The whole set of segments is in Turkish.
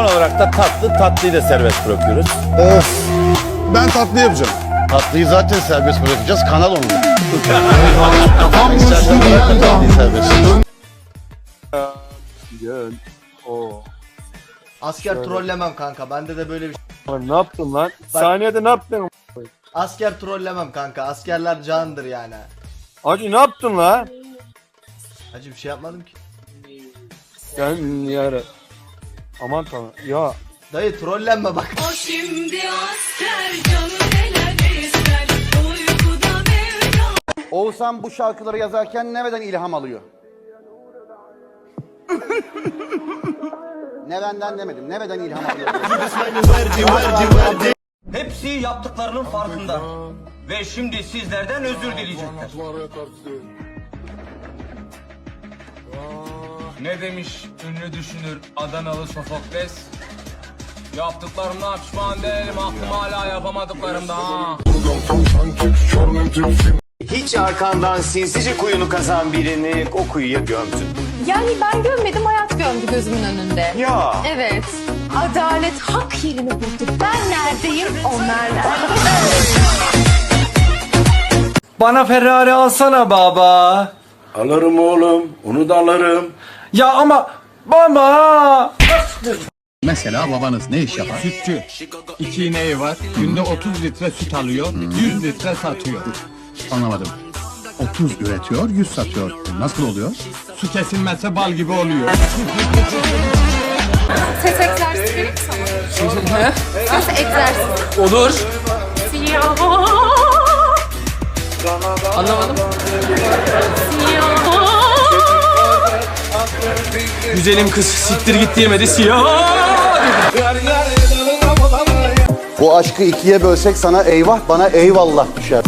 Son olarak da tatlı. Tatlıyı da serbest bırakıyoruz. Of. Ben tatlı yapacağım. Tatlıyı zaten serbest bırakacağız. Kanal onun. Tam İstersen bırak tatlıyı serbest. Gel. Oo. Asker trollemem kanka. Bende de böyle bir şey. Ne yaptın lan? Saniyede ne yaptın? Asker trollemem kanka. Askerler candır yani. Hacı ne yaptın lan? Hacı bir şey yapmadım ki. Sen yara. Aman tanrım. Ya Dayı trollenme bak. O şimdi asker canı neler ister Uykuda mevcut Oğuzhan bu şarkıları yazarken nereden ilham alıyor? Nereden demedim. Nereden ilham alıyor? Hepsi yaptıklarının farkında. Ve şimdi sizlerden özür dileyecekler. Ne demiş ünlü düşünür Adanalı Sofokles? Yaptıklarımdan pişman değilim aklım hala yapamadıklarımda. Hiç arkandan sinsice kuyunu kazan birini o kuyuya gömdün. Yani ben gömmedim hayat gömdü gözümün önünde Ya. Evet Adalet hak yerini buldu Ben neredeyim onlar nerede Bana Ferrari alsana baba. Alırım oğlum. Onu da alırım. Ya ama baba. Mesela babanız ne iş yapar? Sütçü. İki ineği var. Günde 30 litre süt alıyor. 100 litre satıyor. Anlamadım. 30 üretiyor, 100 satıyor. Nasıl oluyor? Su kesilmezse bal gibi oluyor. Ses egzersizi vereyim sana Ses egzersizi Olur. Siyah Anlamadım. Siyah Güzelim kız siktir git diyemedi siyah. Bu aşkı ikiye bölsek sana eyvah bana eyvallah düşer.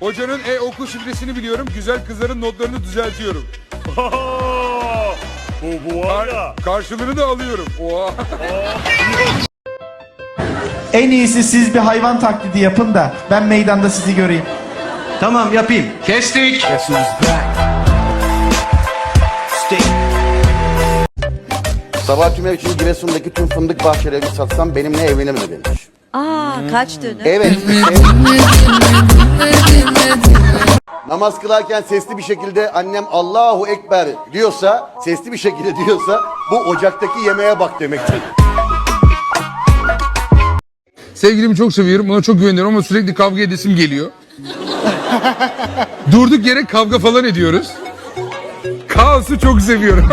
hocanın e-okul şifresini biliyorum. Güzel kızların notlarını düzeltiyorum. bu, bu var ya. Karşılığını da alıyorum. Oha. En iyisi siz bir hayvan taklidi yapın da ben meydanda sizi göreyim. Tamam yapayım. Kestik. Sabah Tümer için Giresun'daki tüm fındık bahçelerini satsam benimle evlenir mi demiş. Aa kaç dönüm? Evet. Namaz kılarken sesli bir şekilde annem Allahu Ekber diyorsa, sesli bir şekilde diyorsa bu ocaktaki yemeğe bak demektir. Sevgilimi çok seviyorum. Ona çok güveniyorum ama sürekli kavga edesim geliyor. Durduk yere kavga falan ediyoruz. Kaosu çok seviyorum.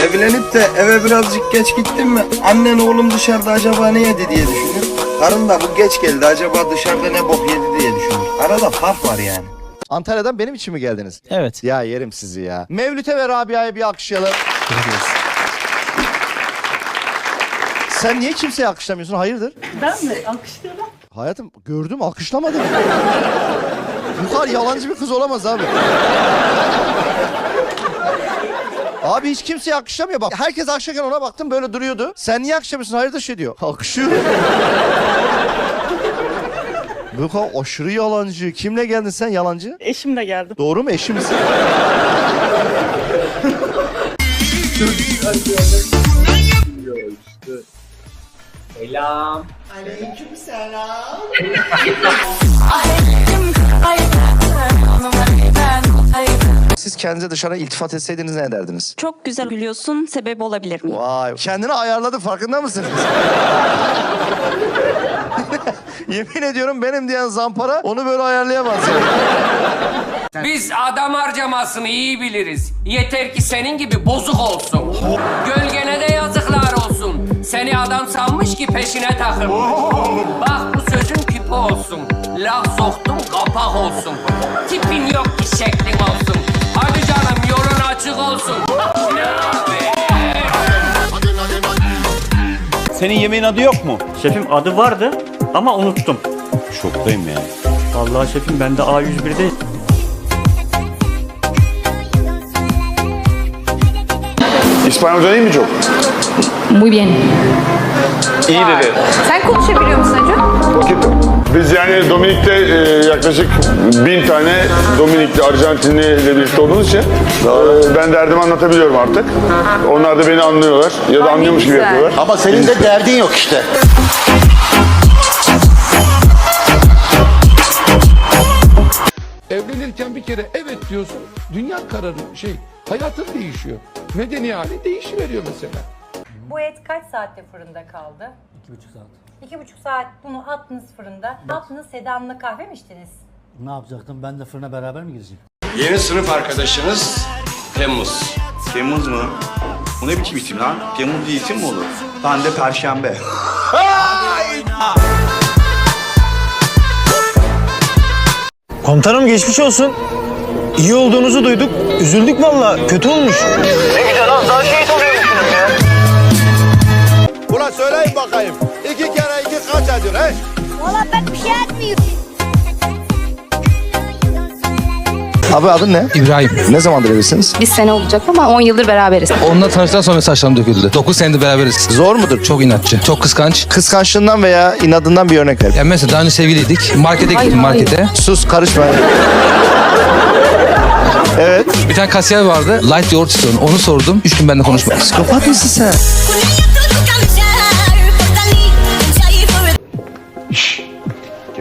Evlenip de eve birazcık geç gittin mi? Annen oğlum dışarıda acaba ne yedi diye düşünür. Karın da bu geç geldi acaba dışarıda ne bok yedi diye düşünür. Arada fark var yani. Antalya'dan benim için mi geldiniz? Evet. Ya yerim sizi ya. Mevlüt'e ve Rabia'ya bir alkışlayalım. Sen niye kimseye alkışlamıyorsun? Hayırdır? Ben mi? Alkışlıyorum. Hayatım gördüm alkışlamadım. Bu kadar yalancı bir kız olamaz abi. Abi hiç kimseye alkışlamıyor bak. Herkes alkışlarken ona baktım böyle duruyordu. Sen niye alkışlamıyorsun? Hayırdır şey diyor. Alkışlıyor. Bu kadar aşırı yalancı. Kimle geldin sen yalancı? Eşimle geldim. Doğru mu eşi misin? Siz kendinize dışarı iltifat etseydiniz ne ederdiniz? Çok güzel gülüyorsun. Sebep olabilir mi? Vay. Kendini ayarladı farkında mısınız? Yemin ediyorum benim diyen zampara onu böyle ayarlayamaz. Biz adam harcamasını iyi biliriz. Yeter ki senin gibi bozuk olsun. Gölgene de yazıklar olsun. Seni adam sanmış ki peşine takılmış. Bak bu sözün küpü olsun. Laf soktum kapak olsun. Tipin yok ki şeklin olsun. Açık olsun. Senin yemeğin adı yok mu? Şefim adı vardı ama unuttum. Şoktayım yani. Vallahi şefim bende A101'de İspanyolca iyi mi çok? Muy bien İyi dedi. Sen konuşabiliyor musun Acun? Poquito. Biz yani Dominik'te e, yaklaşık bin tane Dominikli, Arjantinli ile birlikte olduğumuz için e, ben derdimi anlatabiliyorum artık. Onlar da beni anlıyorlar ya da anlıyormuş gibi yapıyorlar. Ama senin de derdin yok işte. Evlenirken bir kere evet diyorsun. Dünya kararı şey hayatın değişiyor. Medeni hali değişiveriyor mesela. Bu et kaç saatte fırında kaldı? İki buçuk saat. İki buçuk saat bunu attınız fırında. Ne yaptınız? Sedan'la kahve mi içtiniz? Ne yapacaktım? Ben de fırına beraber mi gireceğim? Yeni sınıf arkadaşınız Temmuz. Temmuz mu? Bu ne biçim isim lan? Temmuz diye isim mi olur? Ben de Perşembe. Komutanım geçmiş olsun. İyi olduğunuzu duyduk. Üzüldük valla. Kötü olmuş. Ulan söyleyin bakayım. İki kere kaç ediyor he? Valla ben bir şey etmiyorum. Abi adın ne? İbrahim. Ne zamandır evlisiniz? Bir sene olacak ama 10 yıldır beraberiz. Onunla tanıştıktan sonra saçlarım döküldü. 9 senedir beraberiz. Zor mudur? Çok inatçı. Çok kıskanç. Kıskançlığından veya inadından bir örnek ver. Ya mesela daha önce sevgiliydik. Markete gittim markete. Sus karışma. evet. Bir tane kasiyer vardı. Light yoğurt istiyorum. Onu sordum. 3 gün benden konuşmadı. Psikopat mısın sen?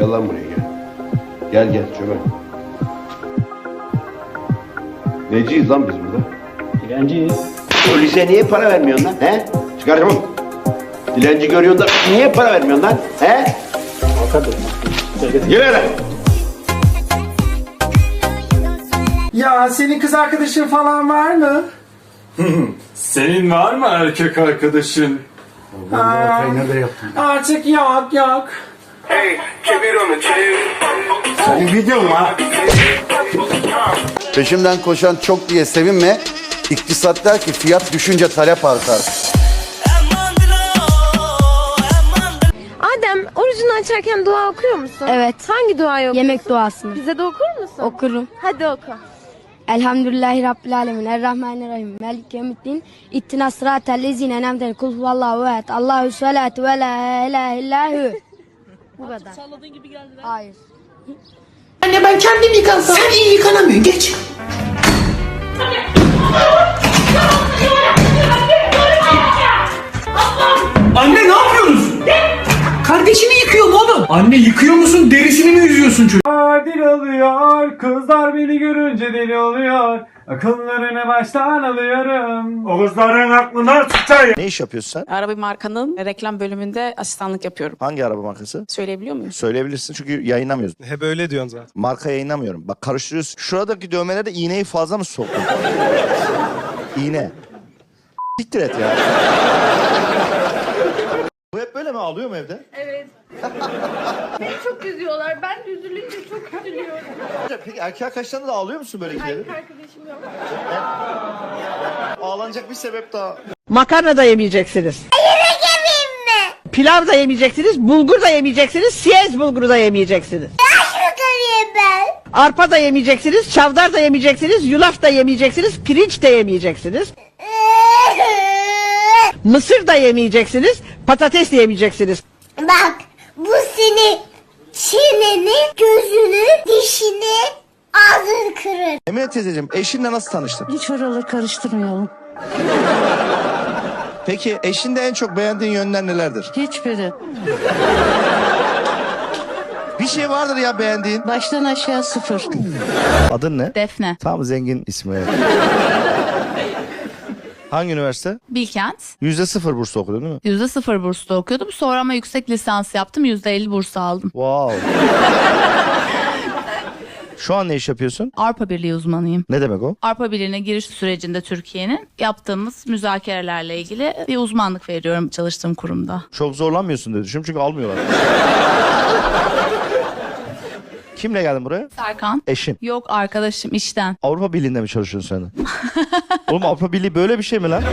Gel lan buraya gel. Gel gel çömel. Neciyiz lan biz burada? Dilenciyiz. Polise niye para vermiyorsun lan? He? Çıkar çabuk. Dilenci görüyorsun da niye para vermiyorsun lan? He? Gel hele. Ya senin kız arkadaşın falan var mı? Senin var mı erkek arkadaşın? Artık yok yok. Senin videon var. Peşimden koşan çok diye sevinme. İktisat der ki fiyat düşünce talep artar. Adem orucunu açarken dua okuyor musun? Evet. Hangi duayı okuyorsun? Yemek duasını. Bize de okur musun? Okurum. Hadi oku. Elhamdülillahi Rabbil Alemin. Errahmanirrahim. Melik yevmiddin. İttina sıratel lezine enemden. Kul huvallahu ehad. Allahu salatu ve la ilahe illahu. Bu kadar. Salladığın gibi geldi Hayır. Anne ben kendim yıkansam. Sen iyi yıkanamıyorsun. Geç. Anne ne yapıyorsunuz? Kardeşini yıkıyorum oğlum. Anne yıkıyor musun? Derisini mi yüzüyorsun çocuğu? Dil oluyor. Kızlar beni görünce deli oluyor. Akıllarını baştan alıyorum. Oğuzların aklına sıçayım. Ne iş yapıyorsun sen? Araba markanın reklam bölümünde asistanlık yapıyorum. Hangi araba markası? Söyleyebiliyor muyum? Söyleyebilirsin çünkü yayınlamıyoruz. Hep öyle diyorsun zaten. Marka yayınlamıyorum. Bak karıştırıyorsun. Şuradaki dövmelerde iğneyi fazla mı soktun? İğne. Siktir et ya. Hep böyle mi ağlıyor mu evde? Evet. Beni çok üzüyorlar. Ben de üzülünce çok üzülüyorum. Peki erkek arkadaşlarında da ağlıyor musun böyle ikileri? Arkadaşım yok. Ağlanacak bir sebep daha. Makarna da yemeyeceksiniz. Yemek yemeyeyim mi? Pilav da yemeyeceksiniz. Bulgur da yemeyeceksiniz. Siyez bulguru da yemeyeceksiniz. Bakarım ben. Arpa da yemeyeceksiniz. Çavdar da yemeyeceksiniz. Yulaf da yemeyeceksiniz. Pirinç de yemeyeceksiniz. Mısır da yemeyeceksiniz. Patates yemeyeceksiniz. Bak bu seni çeneni, gözünü, dişini, ağzını kırır. Emine teyzeciğim eşinle nasıl tanıştın? Hiç oraları karıştırmayalım. Peki eşinde en çok beğendiğin yönler nelerdir? Hiçbiri. Bir şey vardır ya beğendiğin. Baştan aşağı sıfır. Adın ne? Defne. Tam zengin ismi. Hangi üniversite? Bilkent. Yüzde sıfır burslu okudun değil mi? Yüzde sıfır burslu okuyordum. Sonra ama yüksek lisans yaptım. Yüzde elli burs aldım. Wow. Şu an ne iş yapıyorsun? Avrupa Birliği uzmanıyım. Ne demek o? Avrupa Birliği'ne giriş sürecinde Türkiye'nin yaptığımız müzakerelerle ilgili bir uzmanlık veriyorum çalıştığım kurumda. Çok zorlanmıyorsun dedi. Düşünüyorum çünkü almıyorlar. Kimle geldin buraya? Serkan. Eşin. Yok arkadaşım işten. Avrupa Birliği'nde mi çalışıyorsun sen de? Oğlum Avrupa Birliği böyle bir şey mi lan?